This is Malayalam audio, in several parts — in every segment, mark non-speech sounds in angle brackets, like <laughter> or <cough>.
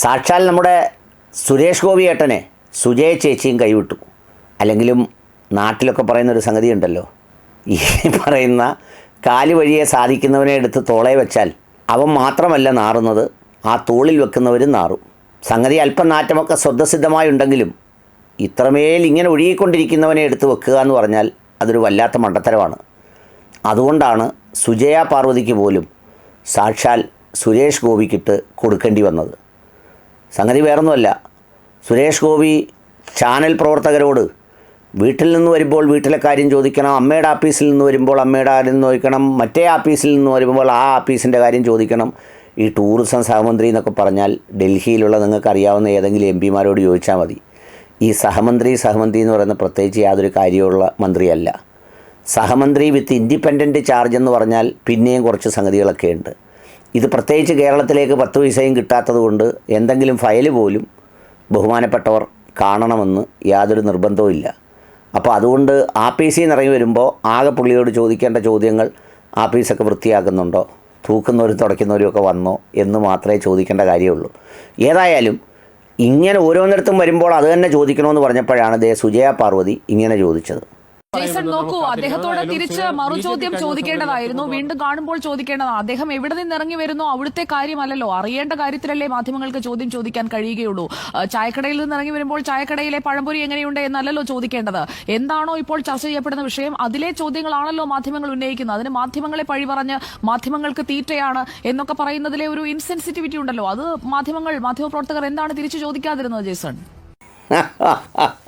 സാക്ഷാൽ നമ്മുടെ സുരേഷ് ഗോപി ഏട്ടനെ സുജയ ചേച്ചിയും കൈവിട്ടു. അല്ലെങ്കിലും നാട്ടിലൊക്കെ പറയുന്ന ഒരു സംഗതി ഉണ്ടല്ലോ ഈ പറയുന്ന കാൽ വഴിയെ സാധിക്കുന്നവനെ എടുത്ത് തോളെ വെച്ചാൽ അവൻ മാത്രമല്ല നാറുന്നത് ആ തോളിൽ വെക്കുന്നവരും നാറും. സംഗതി അല്പം നാറ്റമൊക്കെ സ്വതസിദ്ധമായി ഉണ്ടെങ്കിലും ഇത്രമേൽ ഇങ്ങനെ ഒഴുകിക്കൊണ്ടിരിക്കുന്നവനെ എടുത്ത് വെക്കുക എന്ന് പറഞ്ഞാൽ അതൊരു വല്ലാത്ത മണ്ടത്തരമാണ്. അതുകൊണ്ടാണ് സുജയ പാർവതിക്ക് പോലും സാക്ഷാൽ സുരേഷ് ഗോപിക്കിട്ട് കൊടുക്കേണ്ടി വന്നത്. സംഗതി വേറൊന്നുമല്ല. സുരേഷ് ഗോപി ചാനൽ പ്രവർത്തകരോട് വീട്ടിൽ നിന്ന് വരുമ്പോൾ വീട്ടിലെ കാര്യം ചോദിക്കണം അമ്മയുടെ ആഫീസിൽ നിന്ന് വരുമ്പോൾ അമ്മയുടെ കാര്യം നോക്കണം മറ്റേ ആഫീസിൽ നിന്ന് വരുമ്പോൾ ആ ആഫീസിന്റെ കാര്യം ചോദിക്കണം. ഈ ടൂറിസം സഹമന്ത്രി എന്നൊക്കെ പറഞ്ഞാൽ ഡൽഹിയിലുള്ള നിങ്ങൾക്ക് അറിയാവുന്ന ഏതെങ്കിലും എം പിമാരോട് ചോദിച്ചാൽ മതി. ഈ സഹമന്ത്രി സഹമന്ത്രി എന്ന് പറയുന്ന പ്രത്യേകിച്ച് യാതൊരു കാര്യമുള്ള മന്ത്രിയല്ല. സഹമന്ത്രി വിത്ത് ഇൻഡിപെൻഡന്റ് ചാർജ് എന്ന് പറഞ്ഞാൽ പിന്നെയും കുറച്ച് സംഗതികളൊക്കെ ഉണ്ട് ഇത് പ്രത്യേകിച്ച് കേരളത്തിലേക്ക് പത്ത് പൈസയും കിട്ടാത്തതുകൊണ്ട് എന്തെങ്കിലും ഫയൽ പോലും ബഹുമാനപ്പെട്ടവർ കാണണമെന്ന് യാതൊരു നിർബന്ധവും ഇല്ല. അപ്പോൾ അതുകൊണ്ട് ആപ്പീസിൽ സി ഇറങ്ങി വരുമ്പോൾ ആകെ പുള്ളിയോട് ചോദിക്കേണ്ട ചോദ്യങ്ങൾ ആപ്പീസൊക്കെ വൃത്തിയാക്കുന്നുണ്ടോ? തൂക്കുന്നവരും തുടയ്ക്കുന്നവരും ഒക്കെ വന്നോ എന്ന് മാത്രമേ ചോദിക്കേണ്ട കാര്യമുള്ളൂ. ഏതായാലും ഇങ്ങനെ ഓരോന്നിടത്തും വരുമ്പോൾ അത് തന്നെ ചോദിക്കണമെന്ന് പറഞ്ഞപ്പോഴാണ് ദേ സുജയ പാർവതി ഇങ്ങനെ ചോദിച്ചത്. ജേസൺ നോക്കൂ അദ്ദേഹത്തോട് തിരിച്ച് മറുചോദ്യം ചോദിക്കേണ്ടതായിരുന്നു. വീണ്ടും കാണുമ്പോൾ ചോദിക്കേണ്ടതാണ്. അദ്ദേഹം എവിടെ നിന്ന് ഇറങ്ങി വരുന്നു? അവിടുത്തെ കാര്യമല്ലല്ലോ. അറിയേണ്ട കാര്യത്തിലല്ലേ മാധ്യമങ്ങൾക്ക് ചോദ്യം ചോദിക്കാൻ കഴിയുകയുള്ളൂ. ചായക്കടയിൽ നിന്ന് ഇറങ്ങി വരുമ്പോൾ ചായക്കടയിലെ പഴംപൊരി എങ്ങനെയുണ്ട് എന്നല്ലല്ലോ ചോദിക്കേണ്ടത്. എന്താണോ ഇപ്പോൾ ചർച്ച ചെയ്യപ്പെടുന്ന വിഷയം? അതിലെ ചോദ്യങ്ങളാണല്ലോ മാധ്യമങ്ങൾ ഉന്നയിക്കുന്നത്. അതിന് മാധ്യമങ്ങളെ പഴി പറഞ്ഞ് മാധ്യമങ്ങൾക്ക് തീറ്റയാണ് എന്നൊക്കെ പറയുന്നതിലെ ഒരു ഇൻസെൻസിറ്റിവിറ്റി ഉണ്ടല്ലോ. അത് മാധ്യമങ്ങൾ മാധ്യമപ്രവർത്തകർ എന്താണ് തിരിച്ചു ചോദിക്കാതിരുന്നത് ജേസൺ? <laughs>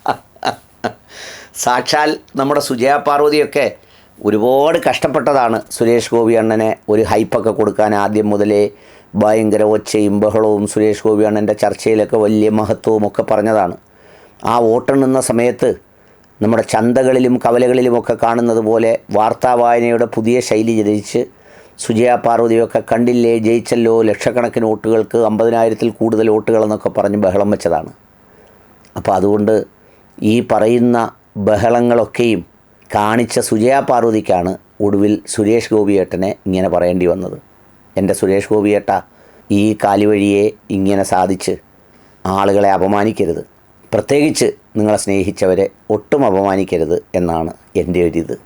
സാക്ഷാൽ നമ്മുടെ സുജയ പാർവതിയൊക്കെ ഒരുപാട് കഷ്ടപ്പെട്ടതാണ് സുരേഷ് ഗോപി അണ്ണനെ ഒരു ഹൈപ്പൊക്കെ കൊടുക്കാൻ ആദ്യം മുതലേ ഭയങ്കര ഒച്ചയും ബഹളവും സുരേഷ് ഗോപി അണ്ണന്റെ ചർച്ചയിലൊക്കെ വലിയ മഹത്വവും ഒക്കെ പറഞ്ഞതാണ്. ആ വോട്ടെണ്ണുന്ന സമയത്ത് നമ്മുടെ ചന്തകളിലും കവലകളിലുമൊക്കെ കാണുന്നത് പോലെ വാർത്താ വായനയുടെ പുതിയ ശൈലി ജനിച്ച് സുജയ പാർവതിയൊക്കെ കണ്ടില്ലേ ജയിച്ചല്ലോ ലക്ഷക്കണക്കിന് വോട്ടുകൾക്ക് അമ്പതിനായിരത്തിൽ കൂടുതൽ വോട്ടുകളെന്നൊക്കെ പറഞ്ഞ് ബഹളം വെച്ചതാണ്. അപ്പോൾ അതുകൊണ്ട് ഈ പറയുന്ന ബഹളങ്ങളൊക്കെയും കാണിച്ച സുജയ പാർവതിക്കാണ് ഒടുവിൽ സുരേഷ് ഗോപിയേട്ടനെ ഇങ്ങനെ പറയേണ്ടി വന്നത്. എന്റെ സുരേഷ് ഗോപിയേട്ട ഈ കാലുവഴിയെ ഇങ്ങനെ സാധിച്ച് ആളുകളെ അപമാനിക്കരുത്. പ്രത്യേകിച്ച് നിങ്ങളെ സ്നേഹിച്ചവരെ ഒട്ടും അപമാനിക്കരുത് എന്നാണ് എന്റെ ഒരിത്.